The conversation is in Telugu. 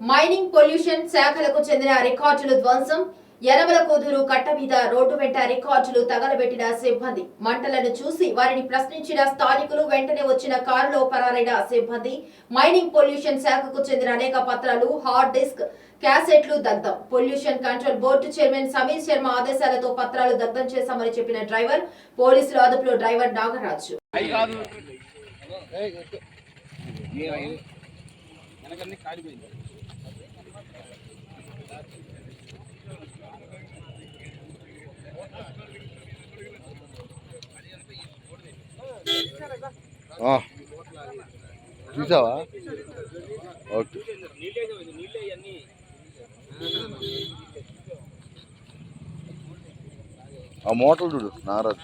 మైనింగ్ పొల్యూషన్ శాఖలకు చెందిన రికార్డులు ధ్వంసం ఎరవల కూతురు కట్ట మీద రోడ్డు వెంట రికార్డులు తగలబెట్టిన సిబ్బంది. మంటలను చూసి వారిని ప్రశ్నించిన స్థానికులు వెంటనే వచ్చిన కారులో పరారైన సిబ్బంది. మైనింగ్ పొల్యూషన్ శాఖకు చెందిన అనేక పత్రాలు హార్డ్ డిస్క్ క్యాసెట్లు దగ్ధం pollution control board chairman Sameer Sharma ఆదేశాలతో పత్రాలు దగ్ధం చేశామని చెప్పిన డ్రైవర్ పోలీసులు అదుపులో డ్రైవర్ నాగరాజు. వెనకన్నీ కాలిపోయింది చూసావా? ఓకే. ఆ మోటార్ చూడు నారాజు.